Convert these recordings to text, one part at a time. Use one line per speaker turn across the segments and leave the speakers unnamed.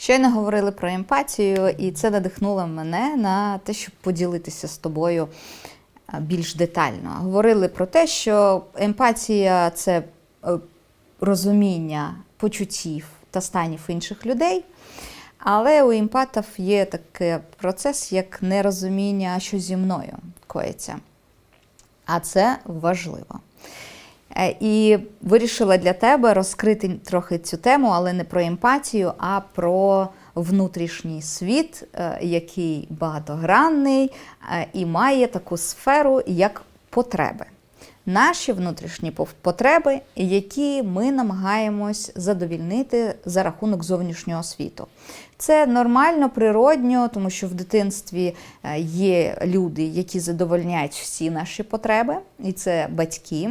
Щойно говорили про емпатію, і це надихнуло мене на те, щоб поділитися з тобою більш детально. Говорили про те, що емпатія це е, розуміння почуттів та станів інших людей. Але у емпатів є такий процес, як нерозуміння, що зі мною коїться. А це важливо. Е, І вирішила для тебе розкрити трохи цю тему, але не про емпатію, а про внутрішній світ, е, який багатогранний е, і має таку сферу, як потреби. Наші внутрішні потреби, які ми намагаємось задовільнити за рахунок зовнішнього світу. Це нормально, природньо, тому що в дитинстві є люди, які задовольняють всі наші потреби, і це батьки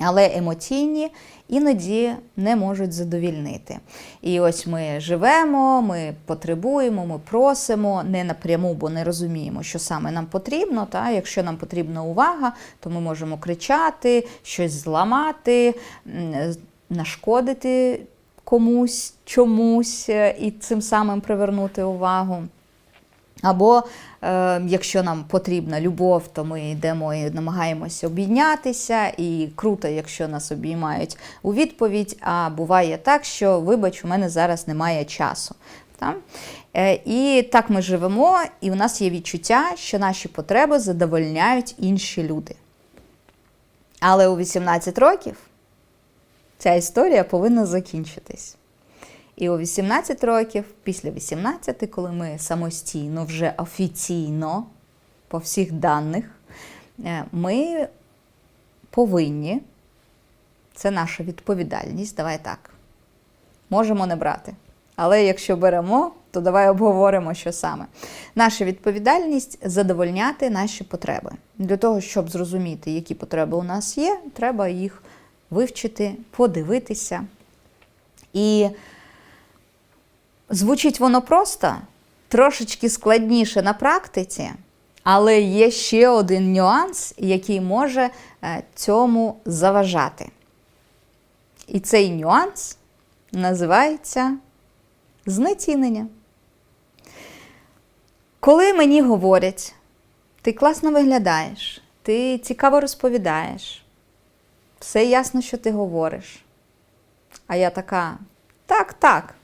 але емоційні іноді не можуть задовільнити. І ось ми живемо, ми потребуємо, ми просимо не напряму, бо не розуміємо, що саме нам потрібно. Та? Якщо нам потрібна увага, то ми можемо кричати, щось зламати, нашкодити комусь, чомусь е, і цим самим привернути увагу. Або е, якщо нам потрібна любов, то ми йдемо і намагаємося обійнятися, і круто, якщо нас обіймають у відповідь. А буває так, що вибач, у мене зараз немає часу. Та? Е, і так ми живемо, і у нас є відчуття, що наші потреби задовольняють інші люди. Але у 18 років ця історія повинна закінчитись. І у 18 років, після 18, коли ми самостійно, вже офіційно, по всіх даних, е, ми повинні, це наша відповідальність, давай так, можемо не брати. Але якщо беремо, то давай обговоримо, що саме. Наша відповідальність задовольняти наші потреби. Для того, щоб зрозуміти, які потреби у нас є, треба їх вивчити, подивитися. І Звучить воно просто, трошечки складніше на практиці, але є ще один нюанс, який може е, цьому заважати. І цей нюанс називається знецінення. Коли мені говорять, ти класно виглядаєш, ти цікаво розповідаєш, все ясно, що ти говориш. А я така, так, так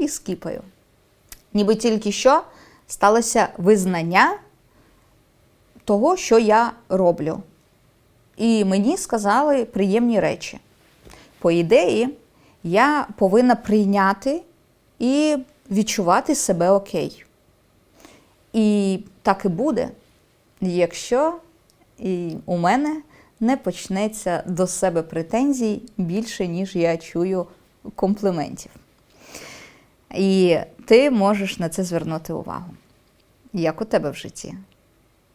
і скіпаю. Ніби тільки що сталося визнання того, що я роблю. І мені сказали приємні речі. По ідеї, я повинна прийняти і відчувати себе окей. І так і буде, якщо і у мене не почнеться до себе претензій більше, ніж я чую компліментів. І ти можеш на це звернути увагу. Як у тебе в житті?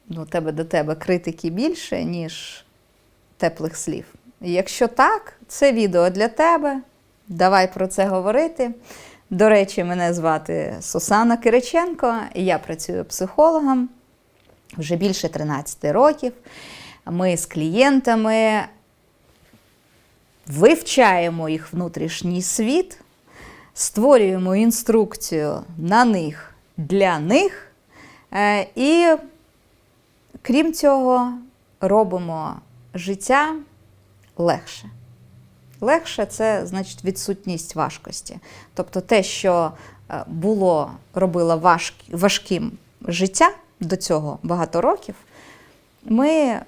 Ну, тебе до тебе критики більше, ніж теплих слів. Якщо так, це відео для тебе. Давай про це говорити. До речі, мене звати Сусана Кириченко, я працюю психологом вже більше 13 років. Ми з клієнтами вивчаємо їх внутрішній світ створюємо інструкцію на них для них. Е, І, крім цього, робимо життя легше. Легше це значить відсутність важкості. Тобто те, що е, було, робило важким життя до цього багато років, ми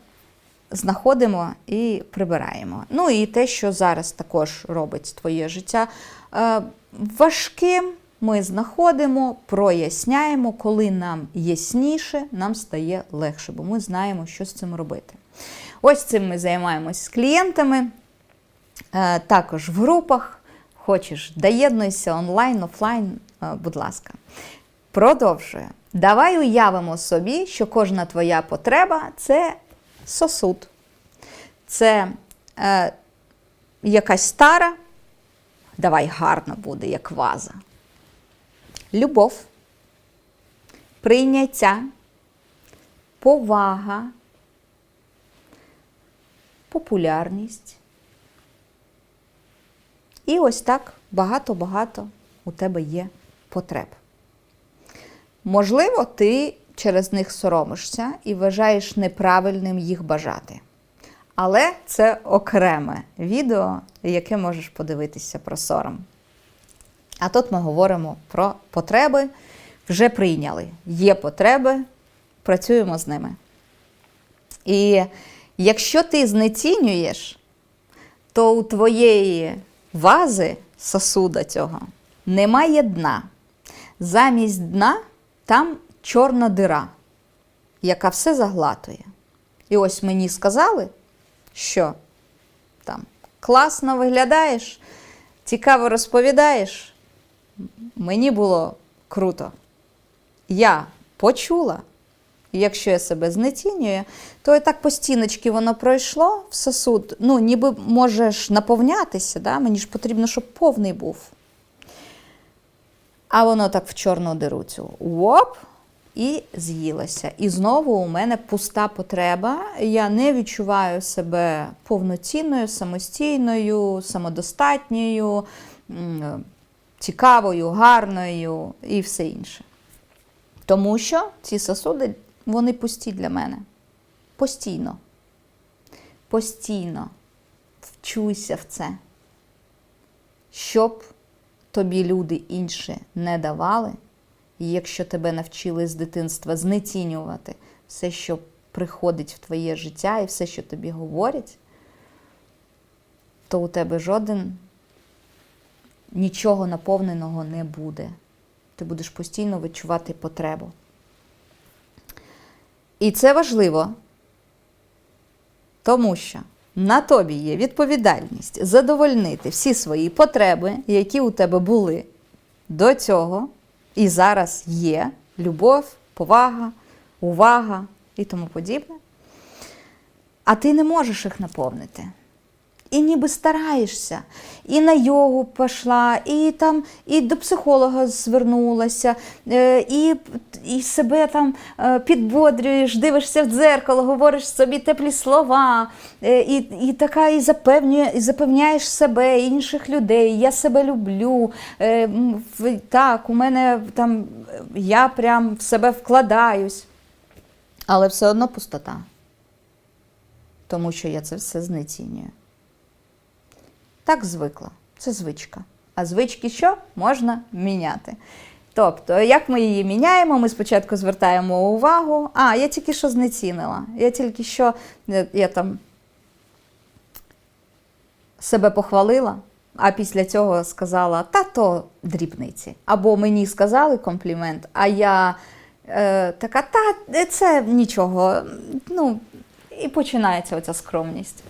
знаходимо і прибираємо. Ну і те, що зараз також робить твоє життя е, важким, ми знаходимо, проясняємо, коли нам ясніше, нам стає легше, бо ми знаємо, що з цим робити. Ось цим ми займаємось з клієнтами, е, також в групах. Хочеш, доєднуйся онлайн, офлайн, е, будь ласка. Продовжую. Давай уявимо собі, що кожна твоя потреба це сосуд. Це е, якась стара, давай гарно буде, як ваза. Любов, прийняття, повага, популярність. І ось так багато-багато у тебе є потреб. Можливо, ти через них соромишся і вважаєш неправильним їх бажати. Але це окреме відео, яке можеш подивитися про сором. А тут ми говоримо про потреби, вже прийняли. Є потреби, працюємо з ними. І якщо ти знецінюєш, то у твоєї вази сосуда цього немає дна. Замість дна там чорна дира, яка все заглатує. І ось мені сказали, що там класно виглядаєш, цікаво розповідаєш. Мені було круто. Я почула. Якщо я себе знецінюю, то і так по стіночці воно пройшло в сосуд. Ну, ніби можеш наповнятися, да? мені ж потрібно, щоб повний був. А воно так в чорну диру цю оп, і з'їлося. І знову у мене пуста потреба. Я не відчуваю себе повноцінною, самостійною, самодостатньою, цікавою, гарною і все інше. Тому що ці сосуди, вони пусті для мене. Постійно. Постійно вчуйся в це. Щоб тобі люди інші не давали, і якщо тебе навчили з дитинства знецінювати все, що приходить в твоє життя і все, що тобі говорять, то у тебе жоден нічого наповненого не буде. Ти будеш постійно відчувати потребу. І це важливо, тому що на тобі є відповідальність задовольнити всі свої потреби, які у тебе були до цього, і зараз є любов, повага, увага і тому подібне. А ти не можеш їх наповнити. І ніби стараєшся, і на йогу пішла, і там, і до психолога звернулася, е, і, і себе там е, підбодрюєш, дивишся в дзеркало, говориш собі теплі слова, е, і, і така і, запевнює, і запевняєш себе, і інших людей. Я себе люблю. Так, у мене там я прям в себе вкладаюсь. Але все одно пустота. Тому що я це все знецінюю. Так звикла. Це звичка. А звички що можна міняти? Тобто, як ми її міняємо, ми спочатку звертаємо увагу. А, я тільки що знецінила. Я тільки що я, я там себе похвалила, а після цього сказала, та то дрібниці. Або мені сказали комплімент, а я е, така, та це нічого. Ну, і починається оця скромність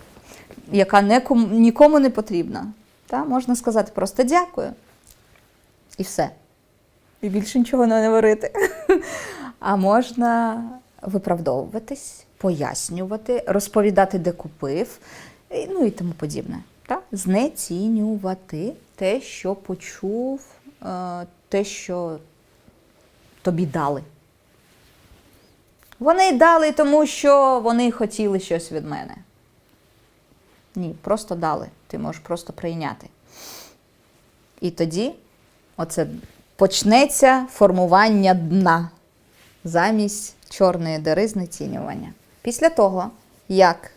яка некому, нікому не потрібна. Та? Можна сказати просто дякую. І все. І більше нічого не говорити. А можна виправдовуватись, пояснювати, розповідати, де купив, ну і тому подібне. Та? Знецінювати те, що почув, е, те, що тобі дали. Вони дали, тому що вони хотіли щось від мене. Ні, просто дали. Ти можеш просто прийняти. І тоді оце почнеться формування дна замість чорної дири знецінювання. Після того, як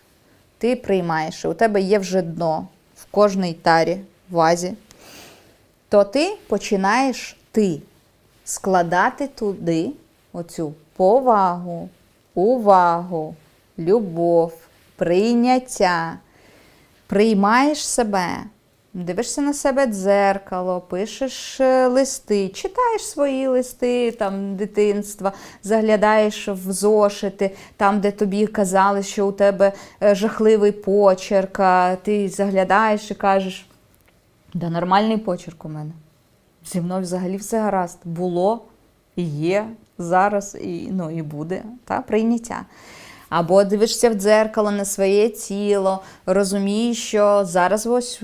ти приймаєш, що у тебе є вже дно в кожній тарі, вазі, то ти починаєш ти складати туди оцю повагу, увагу, любов, прийняття приймаєш себе, дивишся на себе дзеркало, пишеш е, листи, читаєш свої листи там, дитинства, заглядаєш в зошити, там, де тобі казали, що у тебе е, жахливий почерк, а ти заглядаєш і кажеш, да нормальний почерк у мене. Зі мною взагалі все гаразд. Було, є, зараз і, ну, і буде. Та? Прийняття. Або дивишся в дзеркало на своє тіло, розумієш, що зараз ось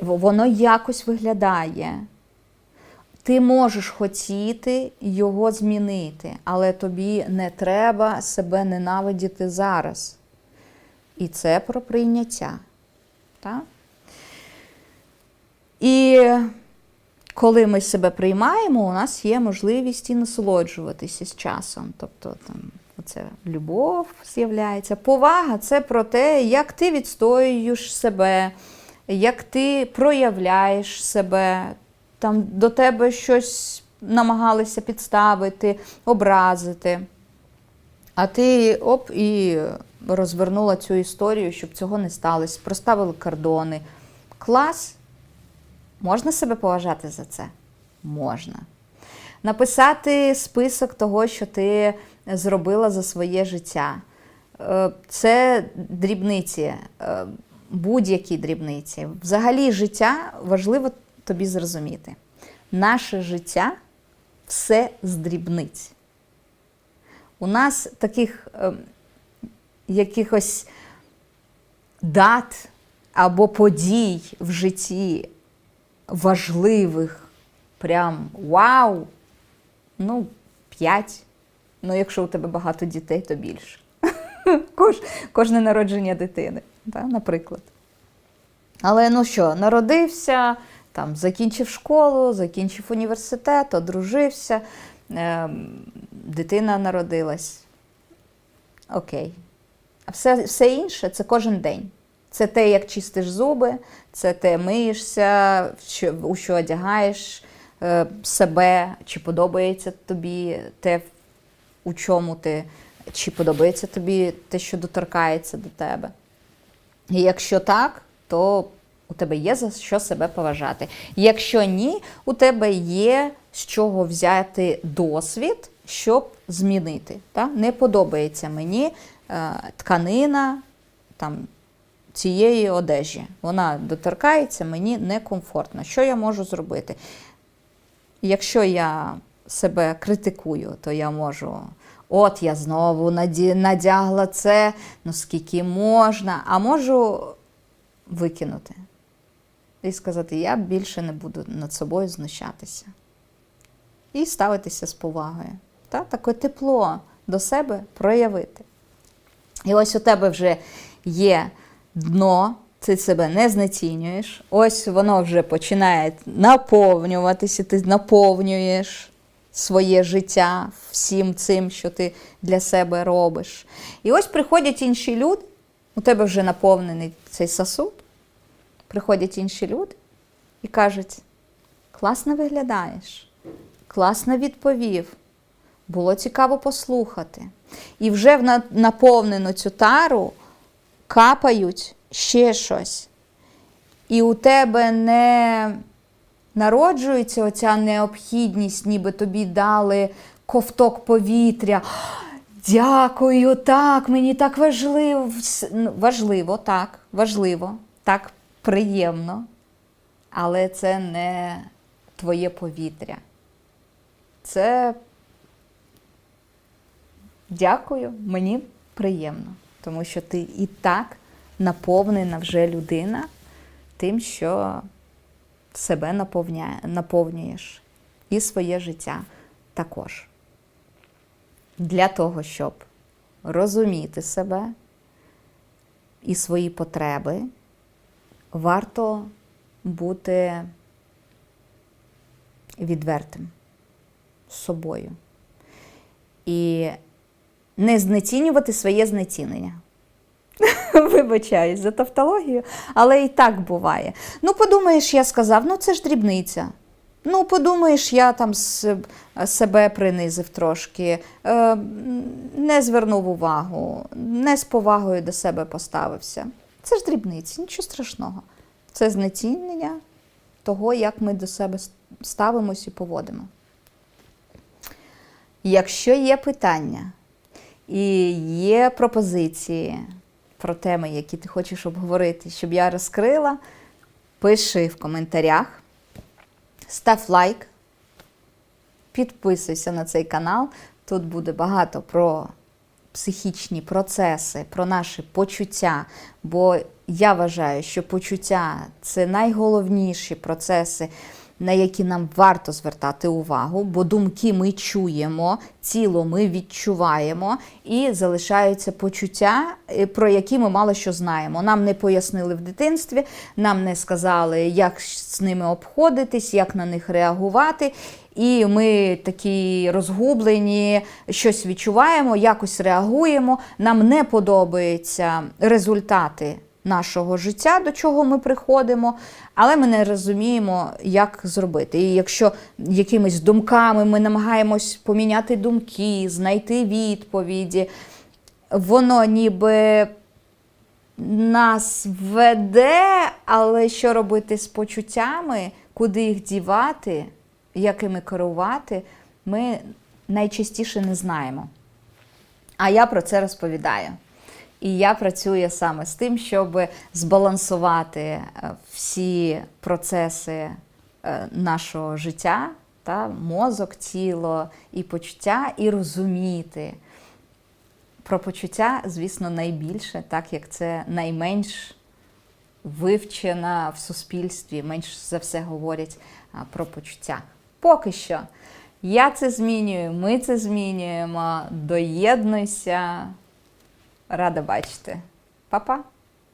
воно якось виглядає. Ти можеш хотіти його змінити, але тобі не треба себе ненавидіти зараз. І це про прийняття. Так? І коли ми себе приймаємо, у нас є можливість і насолоджуватися з часом. Тобто там оце любов з'являється. Повага це про те, як ти відстоюєш себе, як ти проявляєш себе, там до тебе щось намагалися підставити, образити. А ти оп і розвернула цю історію, щоб цього не сталося. Проставили кордони. Клас. Можна себе поважати за це? Можна. Написати список того, що ти зробила за своє життя. Е, Це дрібниці, е, будь-які дрібниці. Взагалі, життя важливо тобі зрозуміти. Наше життя все з дрібниць. У нас таких е, якихось дат або подій в житті важливих, прям вау, ну, п'ять. Ну, якщо у тебе багато дітей, то більше. Кож, кожне народження дитини, та, наприклад. Але ну що, народився, там, закінчив школу, закінчив університет, одружився, е, дитина народилась. Окей. А все, все інше це кожен день. Це те, як чистиш зуби, це те миєшся, у що одягаєш е, себе, чи подобається тобі те, у чому ти, чи подобається тобі те, що доторкається до тебе. І якщо так, то у тебе є за що себе поважати. Якщо ні, у тебе є з чого взяти досвід, щоб змінити. Та? Не подобається мені е, тканина там, цієї одежі. Вона доторкається, мені некомфортно. Що я можу зробити? Якщо я себе критикую, то я можу. От я знову надягла це, ну скільки можна, а можу викинути і сказати, я більше не буду над собою знущатися. І ставитися з повагою. Та? Таке тепло до себе проявити. І ось у тебе вже є дно, ти себе не знецінюєш. Ось воно вже починає наповнюватися, ти наповнюєш своє життя всім цим, що ти для себе робиш. І ось приходять інші люди, у тебе вже наповнений цей сосуд. Приходять інші люди і кажуть: класно виглядаєш, класно відповів, було цікаво послухати. І вже в наповнену цю тару капають ще щось. І у тебе не народжується оця необхідність, ніби тобі дали ковток повітря. Дякую, так, мені так важливо. Ну, Важливо, так, важливо, так, приємно. Але це не твоє повітря. Це дякую, мені приємно, тому що ти і так наповнена вже людина тим, що себе наповнюєш і своє життя також. Для того, щоб розуміти себе і свої потреби, варто бути відвертим з собою. І не знецінювати своє знецінення. Вибачаюсь за тавтологію, але і так буває. Ну, подумаєш, я сказав, ну це ж дрібниця. Ну, подумаєш, я там себе принизив трошки, е, не звернув увагу, не з повагою до себе поставився. Це ж дрібниці, нічого страшного. Це знецінення того, як ми до себе ставимось і поводимо. Якщо є питання і є пропозиції про теми, які ти хочеш обговорити, щоб я розкрила, пиши в коментарях, став лайк, підписуйся на цей канал. Тут буде багато про психічні процеси, про наші почуття. Бо я вважаю, що почуття це найголовніші процеси на які нам варто звертати увагу, бо думки ми чуємо, тіло ми відчуваємо, і залишаються почуття, е, про які ми мало що знаємо. Нам не пояснили в дитинстві, нам не сказали, як з ними обходитись, як на них реагувати. І ми такі розгублені, щось відчуваємо, якось реагуємо. Нам не подобаються результати нашого життя, до чого ми приходимо, але ми не розуміємо, як зробити. І якщо якимись думками ми намагаємось поміняти думки, знайти відповіді, воно ніби нас веде, але що робити з почуттями, куди їх дівати, якими керувати, ми найчастіше не знаємо. А я про це розповідаю. І я працюю саме з тим, щоб збалансувати е, всі процеси е, нашого життя, та, мозок, тіло і почуття, і розуміти. Про почуття, звісно, найбільше, так як це найменш вивчена в суспільстві, менш за все говорять про почуття. Поки що я це змінюю, ми це змінюємо. Доєднуйся. Рада бачити. Па-па!